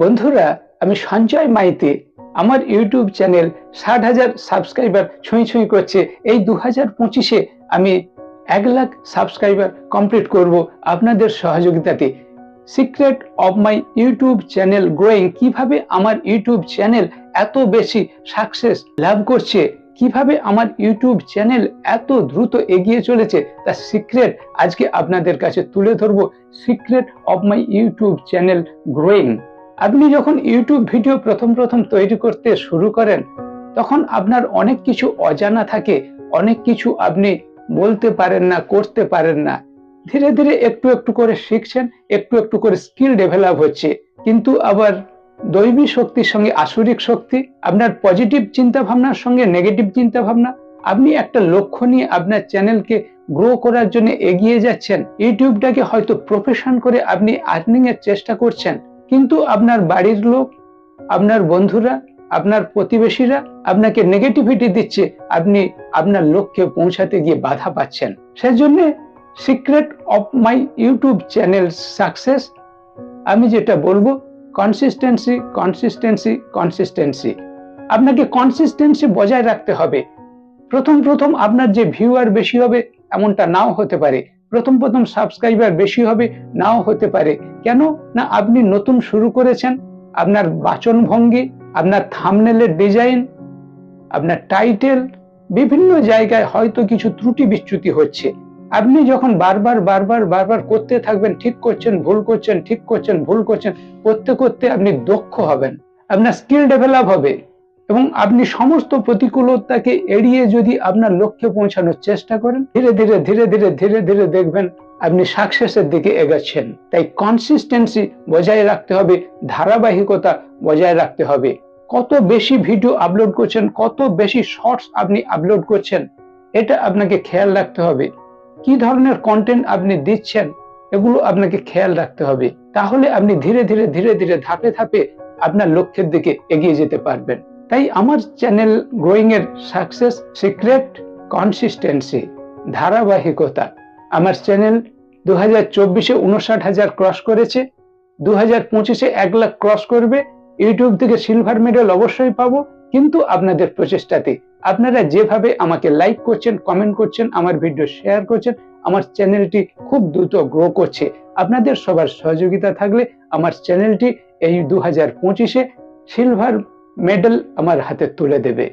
বন্ধুরা, আমি সঞ্জয় মাইতি। আমার ইউটিউব চ্যানেল ষাট হাজার সাবস্ক্রাইবার ছুঁই ছুঁই করছে। এই দু হাজার পঁচিশে আমি এক লাখ সাবস্ক্রাইবার কমপ্লিট করব আপনাদের সহযোগিতাতে। Secret of my YouTube channel growing কীভাবে আমার ইউটিউব চ্যানেল এত বেশি সাকসেস লাভ করছে, কীভাবে আমার ইউটিউব চ্যানেল এত দ্রুত এগিয়ে চলেছে তার সিক্রেট আজকে আপনাদের কাছে তুলে ধরবো। Secret of my YouTube channel growing. আপনি যখন ইউটিউব ভিডিও প্রথম প্রথম তৈরি করতে শুরু করেন, তখন আপনার অনেক কিছু অজানা থাকে, অনেক কিছু আপনি বলতে পারেন না, করতে পারেন না। ধীরে ধীরে একটু একটু করে শিখছেন, একটু একটু করে স্কিল ডেভেলপ হচ্ছে। কিন্তু আবার দৈবী শক্তির সঙ্গে আসরিক শক্তি, আপনার পজিটিভ চিন্তা ভাবনার সঙ্গে নেগেটিভ চিন্তা ভাবনা আপনি একটা লক্ষ্য নিয়ে আপনার চ্যানেলকে গ্রো করার জন্য এগিয়ে যাচ্ছেন। ইউটিউবটাকে হয়তো প্রফেশন করে আপনি আর্নিং এর চেষ্টা করছেন। কিন্তু আপনার বাড়ির লোক, আপনার বন্ধুরা, আপনার প্রতিবেশীরা আপনাকে নেগেটিভিটি দিচ্ছে, আপনি আপনার লক্ষ্যে পৌঁছাতে গিয়ে বাধা পাচ্ছেন। সেজন্য secret of my YouTube channel success আমি যেটা বলব কনসিস্টেন্সি কনসিস্টেন্সি কনসিস্টেন্সি আপনাকে কনসিস্টেন্সি বজায় রাখতে হবে। প্রথম প্রথম আপনার যে ভিউয়ার বেশি হবে, এমনটা নাও হতে পারে। প্রথম প্রথম সাবস্ক্রাইবার বেশি হবে, নাও হতে পারে। কেন? না, আপনি নতুন শুরু করেছেন, আপনার বাচন ভঙ্গি, আপনার থামনেলের ডিজাইন আপনার টাইটেল বিভিন্ন জায়গায় হয়তো কিছু ত্রুটি বিচ্যুতি হচ্ছে। আপনি যখন বারবার বারবার বারবার করতে থাকবেন, ঠিক করছেন, ভুল করছেন, ঠিক করছেন, ভুল করছেন, করতে করতে আপনি দক্ষ হবেন, আপনার স্কিল ডেভেলপ হবে। এবং আপনি সমস্ত প্রতিকূলতাকে এড়িয়ে যদি আপনার লক্ষ্যে পৌঁছানোর চেষ্টা করেন, ধীরে ধীরে ধীরে ধীরে ধীরে ধীরে দেখবেন আপনি সাকসেসের দিকে এগাচ্ছেন। তাই কনসিস্টেন্সি বজায় রাখতে হবে, ধারাবাহিকতা বজায় রাখতে হবে। কত বেশি ভিডিও আপলোড করছেন, কত বেশি শর্টস আপনি আপলোড করছেন, এটা আপনাকে খেয়াল রাখতে হবে। কি ধরনের কন্টেন্ট আপনি দিচ্ছেন, এগুলো আপনাকে খেয়াল রাখতে হবে। তাহলে আপনি ধীরে ধীরে ধীরে ধীরে ধাপে ধাপে আপনার লক্ষ্যের দিকে এগিয়ে যেতে পারবেন। তাই আমার চ্যানেল গ্রোয়িং এর সাকসেস সিক্রেট কনসিস্টেন্সি ধারাবাহিকতা আমার চ্যানেল দু হাজার চব্বিশে উনষাট হাজার ক্রস করেছে দু হাজার পঁচিশে এক লাখ ক্রস করবে, ইউটিউব থেকে সিলভার মেডেল অবশ্যই পাবো, কিন্তু আপনাদের প্রচেষ্টাতে আপনারা যেভাবে আমাকে লাইক করছেন কমেন্ট করছেন, আমার ভিডিও শেয়ার করছেন, আমার চ্যানেলটি খুব দ্রুত গ্রো করছে, আপনাদের সবার সহযোগিতা থাকলে আমার চ্যানেলটি এই দু হাজার পঁচিশে সিলভার মেডেল আমার হাতে তুলে দেবে।